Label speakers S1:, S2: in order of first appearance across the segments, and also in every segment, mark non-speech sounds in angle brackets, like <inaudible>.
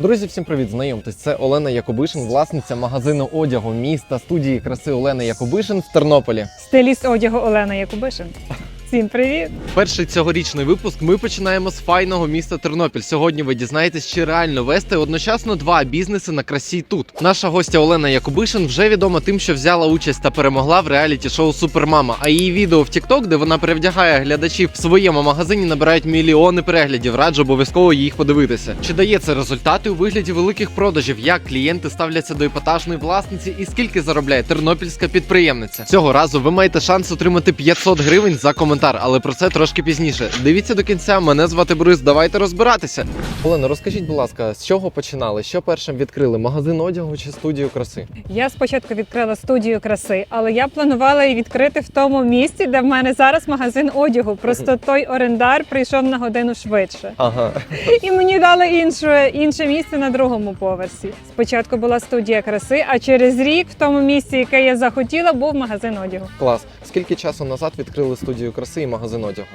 S1: Друзі, всім привіт! Знайомтесь, це Олена Якобишин, власниця магазину одягу міста студії краси Олени Якобишин в Тернополі.
S2: Стиліст одягу Олена Якубишин. Всім привіт!
S1: Перший цьогорічний випуск ми починаємо з файного міста Тернопіль. Сьогодні ви дізнаєтесь, чи реально вести одночасно два бізнеси на красі тут. Наша гостя Олена Якубишин вже відома тим, що взяла участь та перемогла в реаліті шоу Супермама. А її відео в TikTok, де вона перевдягає глядачів в своєму магазині, набирають мільйони переглядів. Раджу обов'язково їх подивитися. Чи дає це результати у вигляді великих продажів? Як клієнти ставляться до епатажної власниці і скільки заробляє тернопільська підприємниця? Цього разу ви маєте шанс отримати 500 гривень за коментар, але про це трошки пізніше. Дивіться до кінця. Мене звати Борис. Давайте розбиратися. Олена, розкажіть, будь ласка, з чого починали? Що першим відкрили? Магазин одягу чи студію краси?
S2: Я спочатку відкрила студію краси, але я планувала її відкрити в тому місці, де в мене зараз магазин одягу. Просто той орендар прийшов на годину швидше.
S1: Ага, <laughs>
S2: І мені дали інше, інше місце на другому поверсі. Спочатку була студія краси, а через рік в тому місці, яке я захотіла, був магазин одягу.
S1: клас. Скільки часу назад відкрили студію краси і магазин одягу?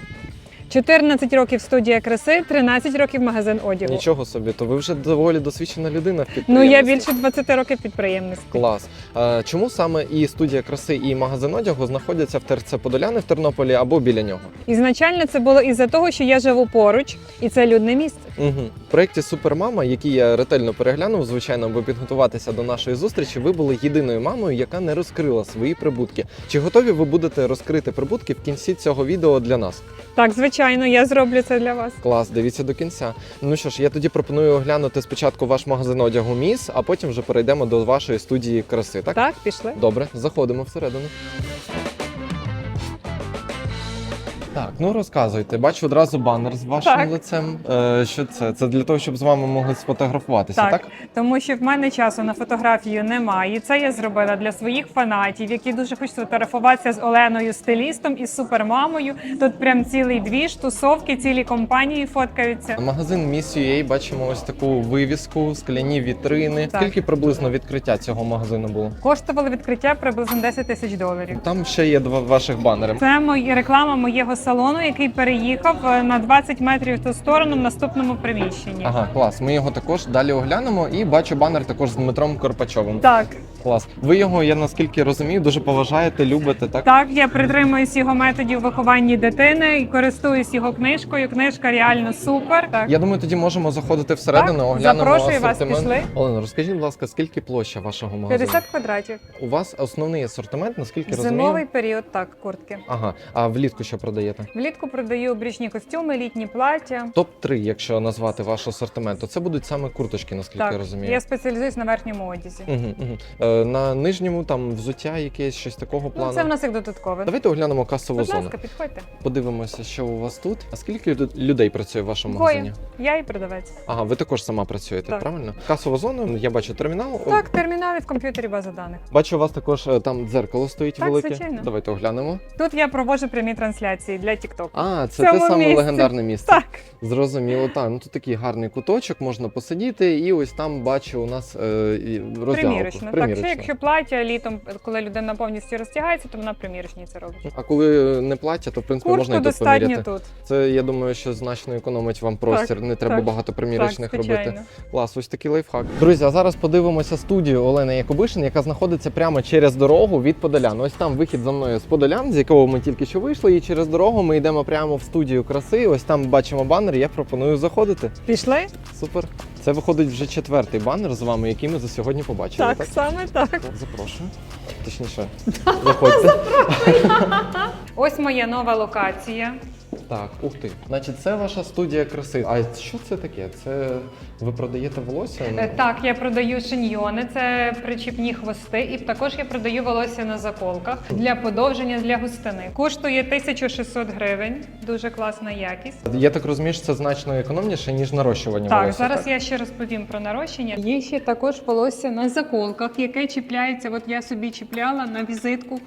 S2: 14 років студія краси, 13 років магазин одягу.
S1: Нічого собі, то ви вже доволі досвідчена людина в
S2: Ну я більше 20 років підприємництва.
S1: Клас. Е, Чому саме і студія краси, і магазин одягу знаходяться в ТРЦ Подоляни в Тернополі або біля нього?
S2: Ізначально це було із-за того, що я живу поруч, і це людне місце.
S1: Угу. В проєкті Супермама, який я ретельно переглянув, звичайно, аби підготуватися до нашої зустрічі, ви були єдиною мамою, яка не розкрила свої прибутки. Чи готові ви будете розкрити прибутки в кінці цього відео для нас?
S2: Так, звичайно, я зроблю це для вас.
S1: Клас, дивіться до кінця. Ну що ж, я тоді пропоную оглянути спочатку ваш магазин одягу Міс, а потім вже перейдемо до вашої студії краси. Так?
S2: Так, пішли.
S1: Добре, заходимо всередину. Так, ну розказуйте. Бачу одразу банер з вашим
S2: Так.
S1: лицем. Е, що це? Це для того, щоб з вами могли сфотографуватися, так?
S2: Так, тому що в мене часу на фотографію немає. І це я зробила для своїх фанатів, які дуже хочуть фотографуватися з Оленою стилістом і з супермамою. Тут прям цілий двіж, тусовки, цілі компанії фоткаються.
S1: Магазин Miss UA бачимо ось таку вивіску, скляні вітрини.
S2: Так.
S1: Скільки приблизно відкриття цього магазину було?
S2: Коштувало відкриття приблизно 10 тисяч доларів.
S1: Там ще є два ваших банери.
S2: Це мої реклама моєго салону, який переїхав е, на 20 метрів в ту сторону в наступному приміщенні.
S1: Ага, клас. Ми його також далі оглянемо. І бачу банер також з Дмитром Корпачовим.
S2: Так,
S1: Клас. Ви його, я наскільки розумію, дуже поважаєте, любите, так?
S2: так, я притримуюсь його методів виховання дитини і користуюсь його книжкою. Книжка реально супер. Так.
S1: Я думаю, тоді можемо заходити всередину,
S2: Так,
S1: оглянемо
S2: запрошую вас,
S1: асортимент.
S2: пішли.
S1: Олена, розкажіть, будь ласка, скільки площа вашого магазину?
S2: 50 квадратів.
S1: У вас основний асортимент, наскільки
S2: Зимовий
S1: розумію?
S2: період, так, куртки.
S1: Ага, а влітку що продаєте?
S2: Влітку продаю брючні костюми, літні плаття.
S1: Топ 3 якщо назвати ваш асортимент, то це будуть саме курточки, наскільки я
S2: Так,
S1: розумію.
S2: я спеціалізуюсь на верхньому одязі.
S1: Угу, угу. Е, на нижньому там взуття якесь щось такого плану.
S2: Ну, це в нас як додаткове.
S1: Давайте оглянемо касову
S2: Будь
S1: зону.
S2: ласка, підходьте.
S1: Подивимося, що у вас тут. А скільки людей працює в вашому
S2: Двоє.
S1: магазині?
S2: Я і продавець.
S1: Ага, ви також сама працюєте,
S2: Так.
S1: правильно? Касова зона, я бачу термінал.
S2: Так, термінали в комп'ютері база даних.
S1: Бачу, у вас також е, там дзеркало стоїть
S2: Так,
S1: велике.
S2: звичайно.
S1: Давайте оглянемо.
S2: Тут я проводжу прямі трансляції для TikTok.
S1: А, це те саме
S2: місці.
S1: легендарне місце.
S2: Так,
S1: Зрозуміло, так. Ну тут такий гарний куточок, можна посидіти, і ось там бачу у нас е, і
S2: примірочно. Так, ще якщо плаття літом, коли людина повністю розтягається, то вона примірочні це робить.
S1: А коли не плаття, то в принципі можна
S2: Куртку
S1: і тут
S2: достатньо
S1: поміряти.
S2: тут.
S1: Це я думаю, що значно економить вам простір. не треба
S2: так,
S1: багато примірочних
S2: так,
S1: робити.
S2: звичайно.
S1: Клас, ось такий лайфхак. Друзі, а зараз подивимося студію Олени Якобишин, яка знаходиться прямо через дорогу від Подолян. Ось там вихід за мною з Подолян, з якого ми тільки що вийшли, і через дорогу ми йдемо прямо в студію краси. Ось там бачимо банер. Я пропоную заходити.
S2: Пішли?
S1: Супер. Це виходить вже четвертий банер з вами, який ми за сьогодні побачили.
S2: Так, саме так.
S1: Так, Запрошую. Точніше, <laughs> заходьте. <laughs>
S2: Ось моя нова локація.
S1: Так, ух ти. Значить, це ваша студія краси. А що це таке? Це ви продаєте волосся?
S2: Е, Так, я продаю шиньйони, це причіпні хвости, і також я продаю волосся на заколках для подовження для густини. Коштує 1600 гривень, дуже класна якість.
S1: Я так розумію, що це значно економніше, ніж нарощування
S2: Так,
S1: волосся.
S2: зараз я ще розповім про нарощення. Є ще також волосся на заколках, яке чіпляється. От я собі чіпляла на візитку.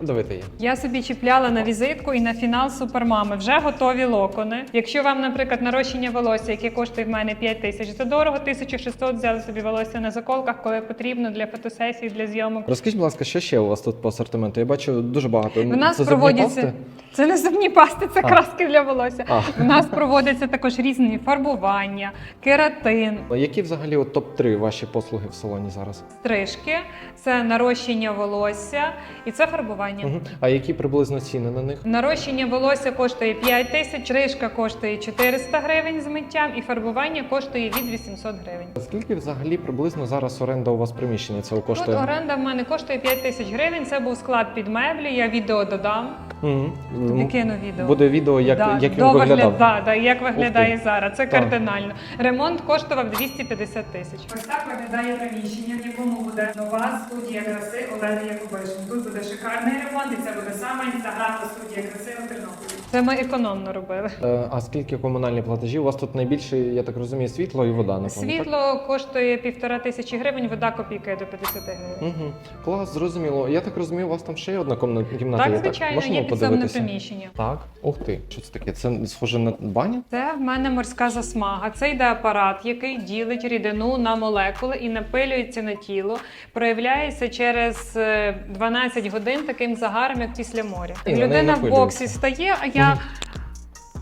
S1: Давайте я.
S2: Я собі чіпляла на візитку і на фінал супермами. Вже готові локони. Якщо вам, наприклад, нарощення волосся, яке коштує в мене 5 тисяч, це дорого, 1600 взяли собі волосся на заколках, коли потрібно для фотосесій, для зйомок.
S1: Розкажіть, будь ласка, що ще у вас тут по асортименту? Я бачу дуже багато.
S2: У нас
S1: Це зубні
S2: проводяться
S1: пасти?
S2: це не зубні пасти, це
S1: А.
S2: краски для волосся.
S1: А.
S2: У нас проводяться також різні фарбування, кератин,
S1: Які взагалі от топ-3 ваші послуги в салоні зараз?
S2: стрижки, це нарощення волосся і це фарбування.
S1: Угу. А які приблизно ціни на них?
S2: Нарощення волосся коштує 5 тисяч, стрижка коштує 400 гривень з миттям і фарбування коштує від 800 гривень.
S1: Скільки взагалі приблизно зараз оренда у вас приміщення цього
S2: Тут
S1: коштує?
S2: оренда в мене коштує 5 тисяч гривень. Це був склад під меблі. Я відео додам.
S1: Угу.
S2: Тобі кину відео.
S1: Буде відео, як,
S2: Да,
S1: як він виглядав.
S2: да, да, як виглядає зараз. Це
S1: Так.
S2: кардинально. Ремонт коштував 250 тисяч. Ось так виглядає приміщення, в якому буде нова студія краси Олени Якубишин. Тут буде шикарний ремонт, і це буде саме інстаграмна студія краси у Тернополі. Це ми економно робили.
S1: Е, А скільки комунальні платежі? У вас тут найбільше, я так розумію, світло і вода, напевно. так?
S2: Світло коштує півтора тисячі гривень, вода копійки до 50 гривень.
S1: Угу. Клас, зрозуміло. Я так розумію, у вас там ще є одна комна- кімната.
S2: Так,
S1: є,
S2: звичайно,
S1: Можемо
S2: є підсобне
S1: подивитися?
S2: приміщення.
S1: Так. Ух ти, що це таке? Це схоже на баню?
S2: Це в мене морська засмага. Це йде апарат, який ділить рідину на молекули і напилюється на тіло. Проявляється через е, 12 годин таким загаром, як після моря.
S1: І на неї
S2: Людина в
S1: напилюється.
S2: боксі стає, а я я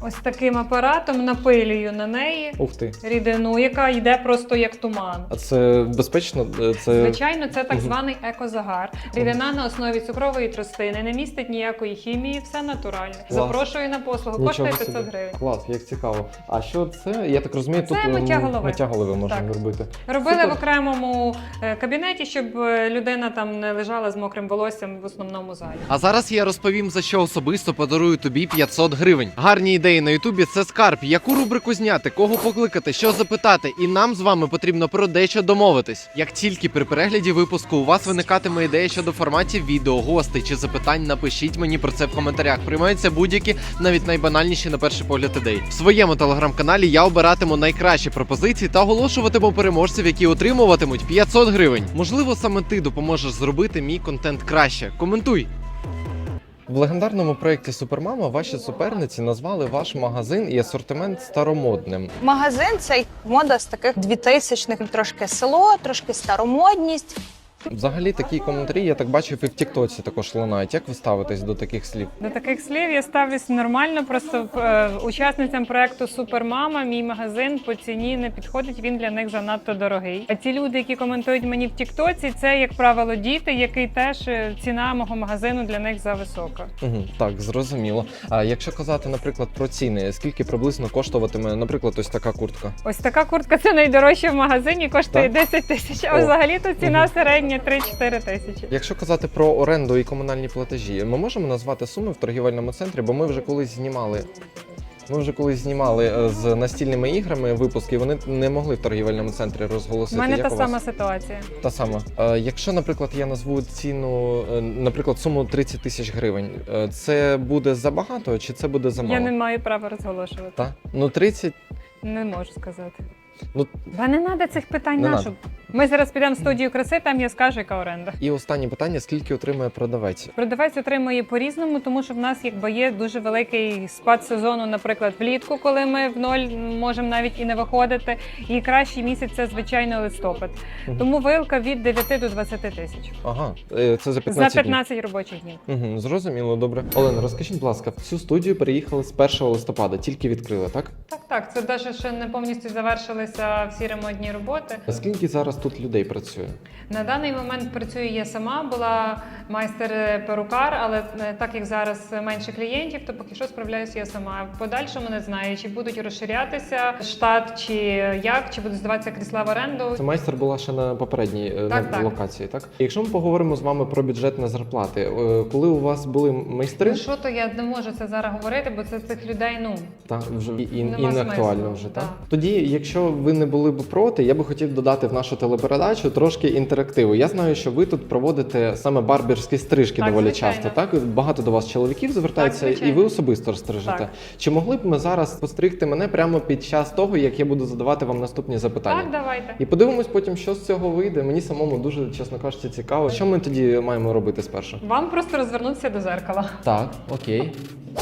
S2: ось таким апаратом напилюю на неї
S1: Ух ти.
S2: рідину, яка йде просто як туман.
S1: А це безпечно? Е, Це
S2: Звичайно, це так званий екозагар. Рідина на основі цукрової тростини, не містить ніякої хімії, все натуральне.
S1: Клас.
S2: Запрошую на послугу,
S1: Нічого
S2: коштує
S1: собі.
S2: 500 гривень.
S1: Клас, як цікаво. А що це? Я так розумію,
S2: Це
S1: тут
S2: миття
S1: м,
S2: голови.
S1: миття голови можна
S2: Так.
S1: робити.
S2: Робили
S1: Супер.
S2: в окремому е, кабінеті, щоб е, людина там не лежала з мокрим волоссям в основному залі.
S1: А зараз я розповім за що особисто подарую тобі 500 гривень. Гарні ідеї на Ютубі це скарб. Яку рубрику зняти, кого покликати, що запитати, і нам з вами потрібно про дещо домовитись. Як тільки при перегляді випуску у вас виникатиме ідея щодо форматів відео, гостей чи запитань, напишіть мені про це в коментарях. Приймаються будь-які, навіть найбанальніші на перший погляд ідеї. В своєму телеграм-каналі я обиратиму найкращі пропозиції та оголошуватиму переможців, які отримуватимуть 500 гривень. Можливо, саме ти допоможеш зробити мій контент краще. Коментуй. В легендарному проєкті Супермама ваші суперниці назвали ваш магазин і асортимент старомодним.
S3: Магазин це мода з таких 2000-х, трошки село, трошки старомодність.
S1: Взагалі такі коментарі я так бачив і в Тіктоці також лунають. Як ви ставитесь до таких слів?
S2: До таких слів я ставлюсь нормально. Просто е, учасницям проекту Супермама мій магазин по ціні не підходить. Він для них занадто дорогий. А ті люди, які коментують мені в Тіктоці, це як правило діти, який теж е, ціна мого магазину для них зависока.
S1: Угу, так, зрозуміло. А якщо казати, наприклад, про ціни, скільки приблизно коштуватиме, наприклад, ось така куртка?
S2: Ось така куртка це найдорожча в магазині, коштує
S1: Так?
S2: 10 тисяч. А
S1: О.
S2: взагалі то ціна
S1: Мгм.
S2: середня 3-4 тисячі.
S1: Якщо казати про оренду і комунальні платежі, ми можемо назвати суми в торгівельному центрі, бо ми вже колись знімали. Ми вже колись знімали е, з настільними іграми випуски, вони не могли в торгівельному центрі розголосити.
S2: У мене
S1: Як
S2: та
S1: у вас?
S2: сама ситуація.
S1: Та сама. Е, якщо, наприклад, я назву ціну, е, наприклад, суму 30 тисяч гривень, е, це буде забагато чи це буде замало?
S2: Я не маю права розголошувати.
S1: Та? Ну 30,
S2: Не можу сказати.
S1: ну
S2: Ба не треба цих питань
S1: Не
S2: нашу. Ми зараз підемо в студію краси, там я скажу, яка оренда.
S1: і останнє питання: скільки отримує продавець?
S2: Продавець отримує по-різному, тому що в нас якби є дуже великий спад сезону, наприклад, влітку, коли ми в ноль можемо навіть і не виходити. І кращий місяць це звичайно листопад.
S1: Мгм.
S2: Тому вилка від 9 до 20 тисяч
S1: Ага, е, це за
S2: за
S1: 15 днів.
S2: робочих днів.
S1: Угу, зрозуміло, добре. Олена, розкажіть, будь ласка, в цю студію переїхали з 1 листопада, тільки відкрили, так?
S2: Так, так, це навіть ще не повністю завершилися всі ремонтні роботи.
S1: Скільки зараз тут людей працює?
S2: На даний момент працюю я сама, була майстер-перукар, але е, так як зараз менше клієнтів, то поки що справляюся я сама. В подальшому не знаю, чи будуть розширятися штат, чи як, чи будуть здаватися крісла в оренду.
S1: Це майстер була ще на попередній е,
S2: Так,
S1: на
S2: так.
S1: локації, так? Якщо ми поговоримо з вами про бюджет на зарплати, е, коли у вас були майстри,
S2: Ну що то я не можу це зараз говорити, бо це цих людей. Ну
S1: та вже і, і, і не актуально вже, так?
S2: так.
S1: Тоді, якщо ви не були б проти, я би хотів додати в нашу телепередачу трошки інтерактиву. Я знаю, що ви тут проводите саме барберські стрижки
S2: Так,
S1: доволі
S2: звичайно.
S1: часто. Так багато до вас чоловіків звертаються,
S2: Так,
S1: і ви особисто стрижете.
S2: Так.
S1: Чи могли б ми зараз постригти мене прямо під час того, як я буду задавати вам наступні запитання?
S2: Так, давайте.
S1: І подивимось потім, що з цього вийде. Мені самому дуже, чесно кажучи, цікаво. Що ми тоді маємо робити спершу?
S2: Вам просто розвернутися до зеркала.
S1: Так, окей.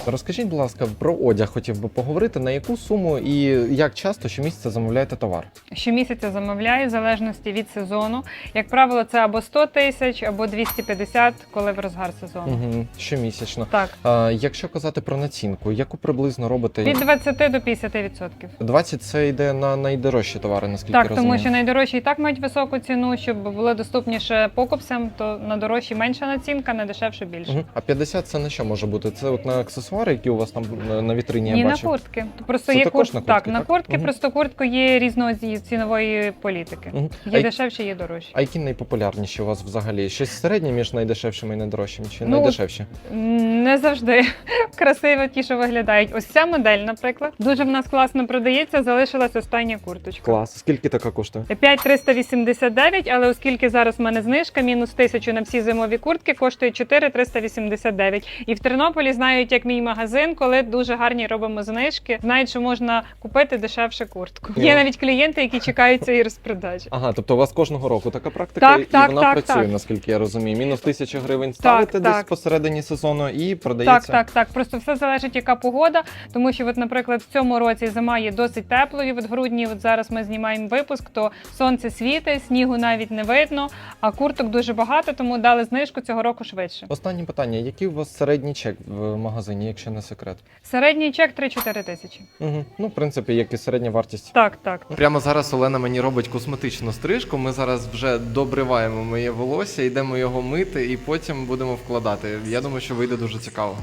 S1: Розкажіть, будь ласка, про одяг хотів би поговорити. На яку суму і як часто щомісяця замовляєте товар?
S2: Щомісяця замовляю в залежності від сезону. Як правило, це або 100 тисяч, або 250, коли в розгар сезону.
S1: Угу, щомісячно.
S2: Так,
S1: А, якщо казати про націнку, яку приблизно робите?
S2: від 20 до 50 відсотків.
S1: 20 це йде на найдорожчі товари, наскільки
S2: Так,
S1: розумію.
S2: тому що найдорожчі і так мають високу ціну, щоб було доступніше покупцям, то на дорожчі менша націнка, на дешевше більше.
S1: Мгм. А 50 це на що може бути? Це от на аксесуари, які у вас там е, на вітрині
S2: Ні,
S1: я
S2: на
S1: бачив?
S2: куртки. Просто
S1: Це
S2: є
S1: також
S2: курт-
S1: на куртки,
S2: так, на куртки,
S1: Мгм.
S2: просто куртку є різної цінової політики.
S1: Мгм.
S2: Є
S1: А,
S2: дешевші, є дорожчі.
S1: а які найпопулярніші у вас взагалі? Щось середнє між найдешевшими і найдорожчими, чи
S2: Ну,
S1: найдешевші?
S2: Не завжди <laughs> красиво ті, що виглядають. Ось ця модель, наприклад, дуже в нас класно продається. Залишилась остання курточка.
S1: Клас. Скільки така коштує?
S2: 5389, але оскільки зараз в мене знижка, мінус 1000 на всі зимові куртки, коштує 4389. І в Тернополі знають, як мій магазин, коли дуже гарні робимо знижки, знають, що можна купити дешевше куртку. Є навіть клієнти, які чекають цієї розпродажі.
S1: Ага, тобто у вас кожного року така практика,
S2: Так,
S1: і
S2: так,
S1: вона
S2: так,
S1: працює,
S2: так.
S1: наскільки я розумію. Мінус тисяча гривень ставите десь
S2: так.
S1: посередині сезону і
S2: Так,
S1: продається.
S2: так, так. Просто все залежить, яка погода. Тому що, от, наприклад, в цьому році зима є досить теплою. От в грудні, от зараз ми знімаємо випуск, то сонце світить, снігу навіть не видно, а курток дуже багато, тому дали знижку цього року швидше.
S1: Останнє питання: який у вас середній чек в магазині, якщо не секрет?
S2: Середній чек 3-4 тисячі.
S1: Угу. Ну, в принципі, як і середня вартість.
S2: Так, так.
S1: Прямо зараз Олена мені робить косметичну стрижку. Ми зараз вже добриваємо моє волосся, йдемо його мити і потім будемо вкладати. Я думаю, що вийде дуже цікаво.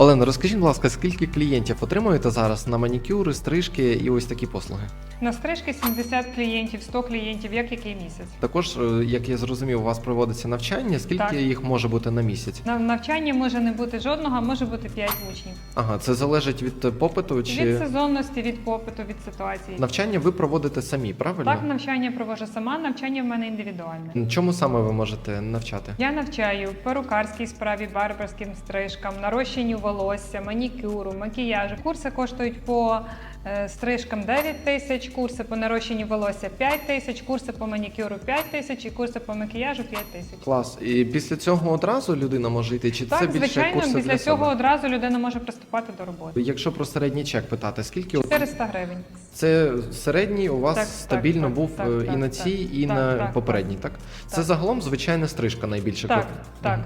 S1: Олена, розкажіть, будь ласка, скільки клієнтів отримуєте зараз на манікюри, стрижки і ось такі послуги?
S2: На стрижки 70 клієнтів, 100 клієнтів, як який місяць.
S1: Також, е, як я зрозумів, у вас проводиться навчання. Скільки
S2: Так.
S1: їх може бути на місяць?
S2: На навчання може не бути жодного, а може бути 5 учнів.
S1: Ага, це залежить від е, попиту чи
S2: Від сезонності, від попиту, від ситуації.
S1: навчання ви проводите самі, правильно?
S2: Так, навчання провожу сама, навчання в мене індивідуальне.
S1: Чому саме ви можете навчати?
S2: Я навчаю перукарській справі, барберським стрижкам, нарощенню волосся, манікюру, макіяжу. Курси коштують по е, стрижкам 9 тисяч, курси по нарощенню волосся 5 тисяч, курси по манікюру 5 тисяч і курси по макіяжу 5 тисяч.
S1: Клас. І після цього одразу людина може йти, чи це більше
S2: звичайно,
S1: курси
S2: після
S1: для
S2: цього
S1: себе?
S2: одразу людина може приступати до роботи.
S1: Якщо про середній чек питати, скільки
S2: 400 гривень.
S1: це середній у вас
S2: Так,
S1: стабільно
S2: так,
S1: був
S2: так,
S1: е,
S2: так,
S1: і на
S2: так,
S1: цій, і
S2: так,
S1: на
S2: так,
S1: попередній, так? Це
S2: Так.
S1: загалом звичайна стрижка найбільше
S2: Так,
S1: коп-
S2: так.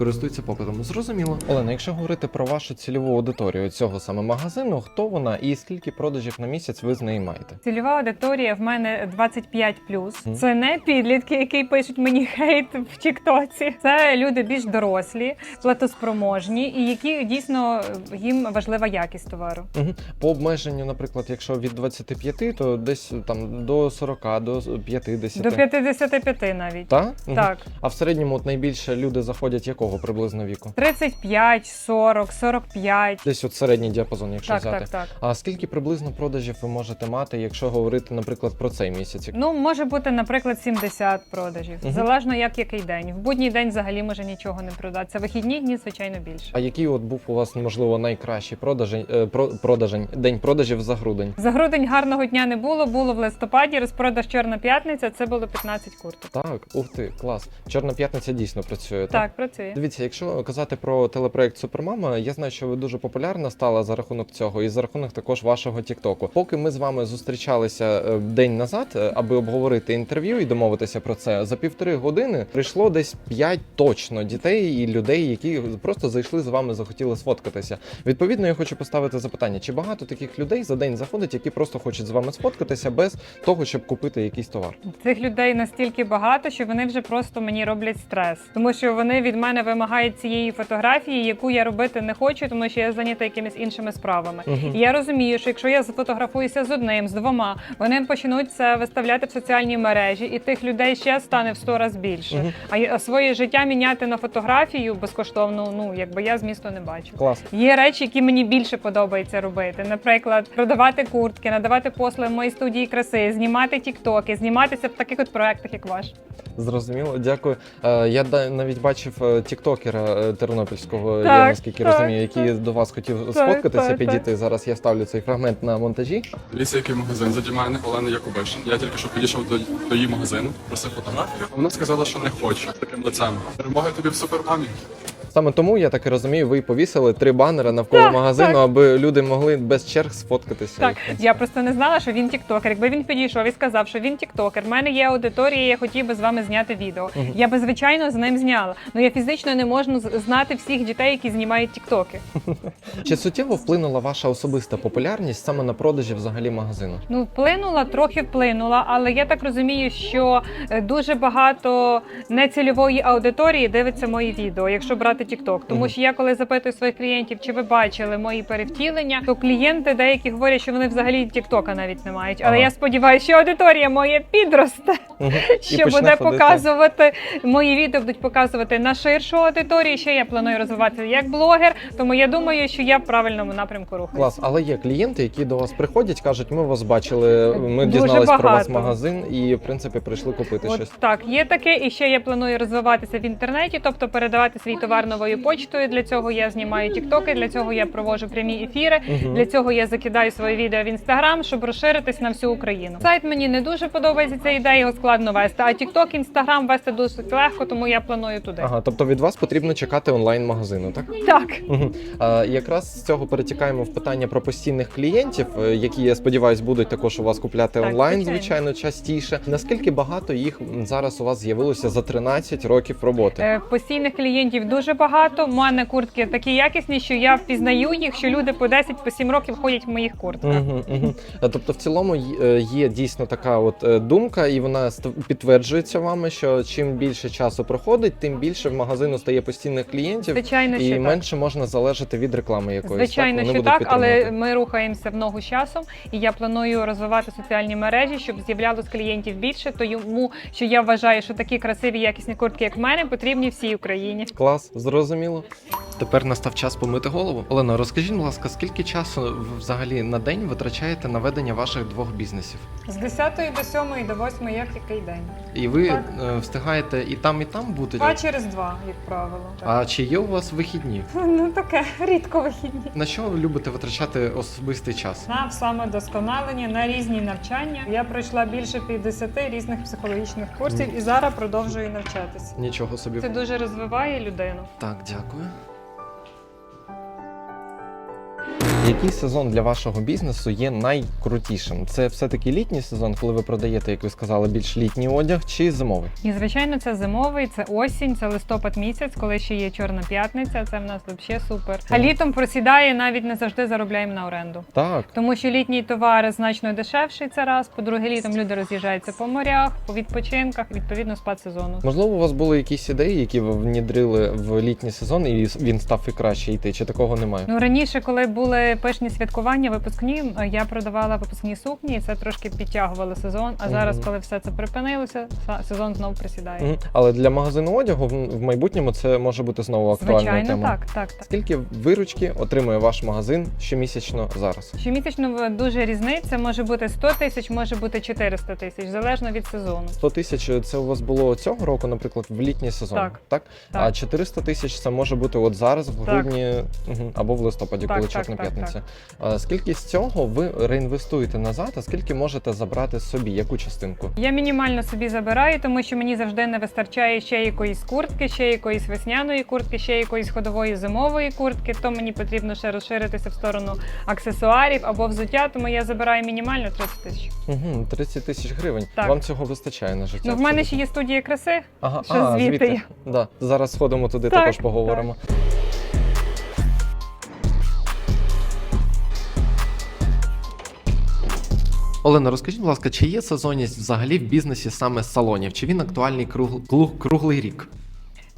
S1: Мгм. Користується попитом. Зрозуміло. Олена, якщо говорити про вашу цільову аудиторію цього саме магазину, хто вона і скільки продажів на місяць ви з неї маєте?
S2: Цільова аудиторія в мене 25+.
S1: Мгм.
S2: Це не підлітки, які пишуть мені хейт в Тіктоці. Це люди більш дорослі, платоспроможні і які дійсно їм важлива якість товару.
S1: Угу. По обмеженню, наприклад, якщо від 25, то десь там до 40, до 50.
S2: До 55 навіть.
S1: Так? Мгм.
S2: Так,
S1: А в середньому от найбільше люди заходять якого приблизно віку?
S2: 35, 40, 45.
S1: Десь от середній діапазон, якщо
S2: Так,
S1: взяти.
S2: так, так.
S1: А скільки приблизно продажів ви можете мати, якщо говорити, наприклад, про цей місяць?
S2: Ну, може бути, наприклад, 70 продажів.
S1: Мгм.
S2: Залежно як який день. В будній день взагалі може нічого не продатися. Вихідні дні, звичайно, більше.
S1: А який от був у вас, можливо, найкращий продажень, е, про, продажень, день продажів за грудень?
S2: За грудень гарного дня не було. Було в листопаді. Розпродаж Чорна п'ятниця. Це було 15 курток.
S1: Так, ух ти, клас. Чорна п'ятниця дійсно працює.
S2: Так, працює.
S1: Дивіться, якщо казати про телепроект Супермама, я знаю, що ви дуже популярна стала за рахунок цього і за рахунок також вашого Тіктоку. Поки ми з вами зустрічалися е, день назад, е, аби обговорити інтерв'ю і домовитися про це, за півтори години прийшло десь п'ять точно дітей і людей, які просто зайшли з вами, захотіли сфоткатися. Відповідно, я хочу поставити запитання: чи багато таких людей за день заходить, які просто хочуть з вами сфоткатися без того, щоб купити якийсь товар?
S2: Цих людей настільки багато, що вони вже просто мені роблять стрес, тому що вони від мене сильно вимагає цієї фотографії, яку я робити не хочу, тому що я зайнята якимись іншими справами.
S1: Мгм.
S2: І я розумію, що якщо я сфотографуюся з одним, з двома, вони почнуть це виставляти в соціальні мережі, і тих людей ще стане в сто раз більше. А й- а своє життя міняти на фотографію безкоштовно, ну якби я змісту не бачу.
S1: Клас.
S2: Є речі, які мені більше подобається робити. Наприклад, продавати куртки, надавати послуги в моїй студії краси, знімати тіктоки, зніматися в таких от проектах, як ваш.
S1: Зрозуміло, дякую. Е, Я навіть бачив е, тіктокера е, тернопільського, я
S2: Так,
S1: наскільки
S2: так,
S1: розумію, який
S2: так.
S1: до вас хотів
S2: Так,
S1: сфоткатися,
S2: так,
S1: підійти. Зараз я ставлю цей фрагмент на монтажі.
S4: Дивіться, який магазин заді мене Олена Якубишин. Я тільки що підійшов до, до її магазину, просив фотографію. Вона сказала, що не хоче таким лицем. Перемоги тобі в супермамі.
S1: Саме тому я так і розумію, ви повісили три банери навколо
S2: Так,
S1: магазину,
S2: так.
S1: аби люди могли без черг сфоткатися.
S2: Так, я просто не знала, що він тіктокер. Якби він підійшов і сказав, що він тіктокер, в мене є аудиторія, я хотів би з вами зняти відео. Я би звичайно з ним зняла. Ну я фізично не можу знати всіх дітей, які знімають тіктоки. <laughs>
S1: Чи суттєво вплинула ваша особиста популярність саме на продажі взагалі магазину?
S2: Ну, вплинула, трохи вплинула, але я так розумію, що е, дуже багато нецільової аудиторії дивиться мої відео, якщо брати TikTok. Тому що я коли запитую своїх клієнтів, чи ви бачили мої перевтілення, то клієнти деякі говорять, що вони взагалі Тіктока навіть не мають. Але
S1: Ага.
S2: я сподіваюся, що аудиторія моя підросте,
S1: Мгм. <laughs>
S2: що
S1: почне
S2: буде
S1: ходити.
S2: показувати мої відео, будуть показувати на ширшу аудиторію. Ще я планую розвиватися як блогер, тому я думаю, що я в правильному напрямку рухаюся.
S1: Клас, але є клієнти, які до вас приходять, кажуть, ми вас бачили, ми
S2: Дуже
S1: дізнались про вас
S2: багато.
S1: магазин і в принципі прийшли купити
S2: От
S1: щось.
S2: так, є таке, і ще я планую розвиватися в інтернеті, тобто передавати свій товар новою почтою. Для цього я знімаю тіктоки, для цього я проводжу прямі ефіри.
S1: Мгм.
S2: Для цього я закидаю свої відео в інстаграм, щоб розширитись на всю Україну. Сайт мені не дуже подобається ця ідея, його складно вести. А тікток, інстаграм вести досить легко, тому я планую туди.
S1: Ага, тобто від вас потрібно чекати онлайн магазину, так?
S2: Так.
S1: А, якраз з цього перетікаємо в питання про постійних клієнтів, е, які я сподіваюся будуть також у вас купляти
S2: Так,
S1: онлайн,
S2: звичайно.
S1: звичайно, частіше. Наскільки багато їх зараз у вас з'явилося за 13 років роботи?
S2: Е, Постійних клієнтів дуже багато. У мене куртки такі якісні, що я впізнаю їх, що люди по 10-7 років ходять в моїх куртках.
S1: Угу, угу. Тобто, в цілому е, є дійсно така от е, думка, і вона підтверджується вами, що чим більше часу проходить, тим більше в магазину стає постійних клієнтів,
S2: Звичайно,
S1: і
S2: що так.
S1: менше можна залежати від реклами якоїсь.
S2: Звичайно,
S1: так?
S2: що
S1: Вони будуть
S2: так, але ми рухаємося в ногу з часом, і я планую розвивати соціальні мережі, щоб з'являлось клієнтів більше. То йому, що я вважаю, що такі красиві якісні куртки, як в мене, потрібні всій Україні.
S1: Клас, зрозуміло. Тепер настав час помити голову. Олена, розкажіть, будь ласка, скільки часу ви взагалі на день витрачаєте на ведення ваших двох бізнесів?
S2: З 10 до 7 до 8, як який день?
S1: І ви
S2: Так.
S1: е, встигаєте і там, і там бути?
S2: Два через два, як правило.
S1: А чи є у вас вихідні? <laughs>
S2: Ну таке рідко вихідні.
S1: На що ви любите витрачати особистий час?
S2: На самодосконалення, на різні навчання. Я пройшла більше 50 різних психологічних курсів і зараз продовжую навчатися.
S1: Нічого собі.
S2: Це дуже розвиває людину.
S1: Так, дякую. Який сезон для вашого бізнесу є найкрутішим? Це все-таки літній сезон, коли ви продаєте, як ви сказали, більш літній одяг, чи зимовий?
S2: І звичайно, це зимовий, це осінь, це листопад місяць, коли ще є чорна п'ятниця. Це в нас взагалі супер. А літом просідає навіть не завжди заробляємо на оренду.
S1: Так.
S2: Тому що літній товар значно дешевший це раз. По-друге, літом люди роз'їжджаються по морях, по відпочинках, відповідно спад сезону.
S1: Можливо, у вас були якісь ідеї, які ви внідрили в літній сезон, і він став і краще йти, чи такого немає?
S2: Ну раніше, коли були пишні святкування, випускні, е, я продавала випускні сукні, і це трошки підтягувало сезон. А зараз, коли все це припинилося, сезон знову присідає.
S1: Мгм. Але для магазину одягу в в майбутньому це може бути знову актуальною
S2: Звичайно,
S1: темою.
S2: так, так, так.
S1: Скільки виручки отримує ваш магазин щомісячно зараз?
S2: Щомісячно в- дуже різниця може бути 100 тисяч, може бути 400 тисяч, залежно від сезону.
S1: 100 тисяч це у вас було цього року, наприклад, в літній сезон.
S2: Так.
S1: так?
S2: Так.
S1: А 400 тисяч це може бути от зараз, в
S2: Так.
S1: грудні мгм, або в листопаді,
S2: Так,
S1: коли
S2: так,
S1: чорна
S2: так,
S1: п'ятниця. Скільки з цього ви реінвестуєте назад, а скільки можете забрати собі? Яку частинку?
S2: Я мінімально собі забираю, тому що мені завжди не вистачає ще якоїсь куртки, ще якоїсь весняної куртки, ще якоїсь ходової зимової куртки. То мені потрібно ще розширитися в сторону аксесуарів або взуття, тому я забираю мінімально 30 тисяч.
S1: Угу, 30 тисяч гривень.
S2: Так.
S1: Вам цього вистачає на життя?
S2: Ну, в мене
S1: абсолютно?
S2: ще є студія краси.
S1: Ага,
S2: що
S1: а,
S2: звідти
S1: звідти. Да. Зараз сходимо туди,
S2: Так,
S1: також поговоримо. Олена, розкажіть, будь ласка, чи є сезонність взагалі в бізнесі саме салонів? Чи він актуальний круг... круг- круглий рік?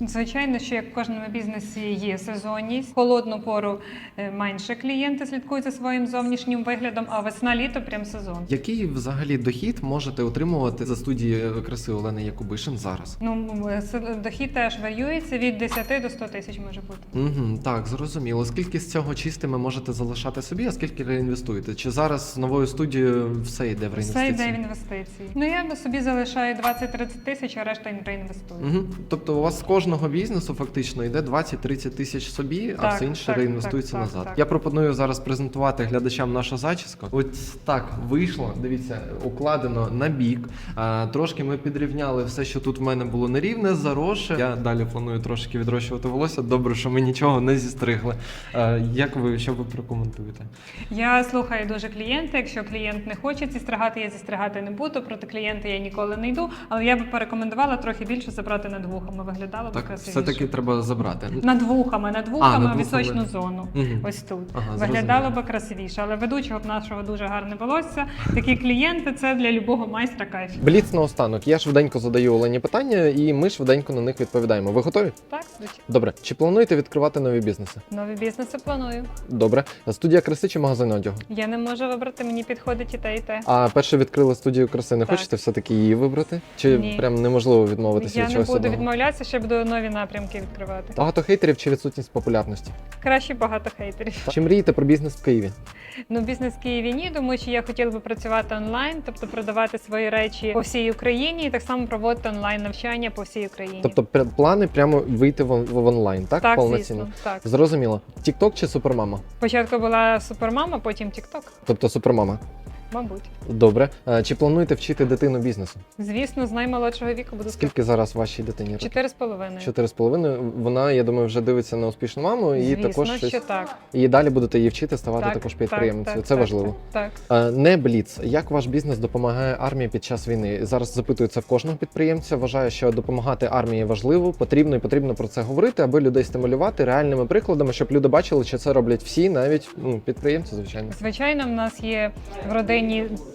S2: Звичайно, що як в кожному бізнесі є сезонність. Холодну пору е, менше клієнти слідкують за своїм зовнішнім виглядом, а весна-літо прям сезон.
S1: Який взагалі дохід можете отримувати за студії краси Олени Якубишин зараз?
S2: Ну, м, дохід теж варіюється від 10 до 100 тисяч може бути.
S1: Угу, так, зрозуміло. Скільки з цього чистими можете залишати собі, а скільки реінвестуєте? Чи зараз з новою студією все йде в
S2: Все
S1: реінвестиції?
S2: йде в інвестиції. Ну я собі залишаю 20-30 тисяч, а решта реінвестую.
S1: Угу. Тобто у вас з кожного бізнесу фактично йде 20-30 тисяч собі, а все інше
S2: так,
S1: реінвестується назад.
S2: так.
S1: Я пропоную зараз презентувати глядачам нашу зачіску. Ось так вийшло. Дивіться, укладено на бік. А, трошки ми підрівняли все, що тут в мене було нерівне, заросше. Я далі планую трошки відрощувати волосся. Добре, що ми нічого не зістригли. А, як ви що ви прокоментуєте?
S2: Я слухаю дуже клієнта. Якщо клієнт не хоче зістригати, я зістригати не буду. Проти клієнта я ніколи не йду. Але я би порекомендувала трохи більше забрати над вухами. Виглядало
S1: Так,
S2: красивіше.
S1: все таки треба забрати.
S2: Над вухами, над вухами
S1: над вухами.
S2: вісочну зону.
S1: Мгм.
S2: Ось тут.
S1: Ага,
S2: Виглядало
S1: зрозуміло.
S2: би красивіше. Але ведучого в нашого дуже гарне волосся. Такі клієнти це для любого майстра кайф.
S1: Бліц наостанок. Я швиденько задаю Олені питання, і ми швиденько на них відповідаємо. Ви готові?
S2: Так, звичайно.
S1: Добре. Чи плануєте відкривати нові бізнеси?
S2: Нові бізнеси планую.
S1: Добре. Студія краси чи магазин одягу?
S2: Я не можу вибрати, мені підходить і те, і те.
S1: А перше відкрили студію краси. Не
S2: Так.
S1: хочете все-таки її вибрати? Чи
S2: Ні.
S1: прям неможливо відмовитися
S2: Я
S1: від
S2: не
S1: чогось
S2: буду
S1: одного?
S2: відмовлятися, ще буду нові напрямки відкривати.
S1: Багато хейтерів чи відсутність популярності?
S2: Краще багато хейтерів.
S1: Чи мрієте про бізнес в Києві?
S2: Ну, бізнес в Києві ні, тому що я хотіла би працювати онлайн, тобто продавати свої речі по всій Україні і так само проводити онлайн навчання по всій Україні.
S1: Тобто пр- плани прямо вийти в, в онлайн, так?
S2: так, звісно, так.
S1: Зрозуміло. Тікток чи супермама?
S2: Спочатку була супермама, потім Тікток,
S1: Тобто супермама.
S2: Мабуть.
S1: Добре. Чи плануєте вчити дитину бізнесу?
S2: Звісно, з наймолодшого віку буду
S1: Скільки зараз вашій дитині?
S2: чотири з половиною.
S1: Чотири з половиною. Вона, я думаю, вже дивиться на успішну маму, і
S2: Звісно,
S1: також щось
S2: що так.
S1: і далі будете її вчити ставати
S2: так,
S1: також
S2: так,
S1: підприємницею.
S2: так,
S1: Це
S2: так,
S1: важливо.
S2: Так. так.
S1: Е, Не бліц. Як ваш бізнес допомагає армії під час війни? Зараз запитую це в кожного підприємця. Вважаю, що допомагати армії важливо, потрібно і потрібно про це говорити, аби людей стимулювати реальними прикладами, щоб люди бачили, що це роблять всі, навіть ну, підприємці, звичайно.
S2: Звичайно, в нас є в родині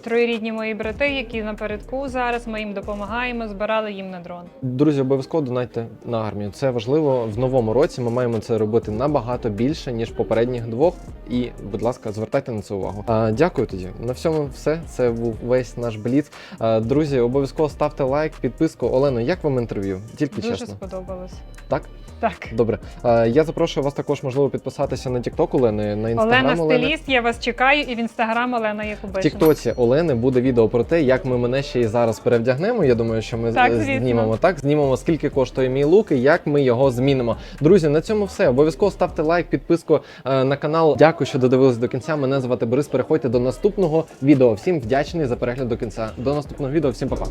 S2: троюрідні мої брати, які напередку зараз. Ми їм допомагаємо, збирали їм на дрон.
S1: Друзі, обов'язково донайте на армію. Це важливо в новому році. Ми маємо це робити набагато більше ніж попередніх двох. І, будь ласка, звертайте на це увагу. А, дякую тоді. На всьому все. Це був весь наш бліц. А, друзі, обов'язково ставте лайк, підписку. Олено, як вам інтерв'ю? Тільки
S2: Дуже
S1: чесно.
S2: сподобалось.
S1: Так?
S2: Так.
S1: Добре. А, я запрошую вас також, можливо, підписатися на TikTok Олени, на
S2: Олена
S1: інстаграм Олени.
S2: стиліст, я вас чекаю, і в інстаграм Олена
S1: В
S2: Якубишин.
S1: Тіктоці Олени буде відео про те, як ми мене ще й зараз перевдягнемо. Я думаю, що ми
S2: Так,
S1: е, знімемо так. Знімемо скільки коштує мій лук і як ми його змінимо. Друзі, на цьому все. Обов'язково ставте лайк, підписку е, на канал. Дякую, що додивились до кінця. Мене звати Борис. Переходьте до наступного відео. Всім вдячний за перегляд до кінця. До наступного відео. Всім па-па.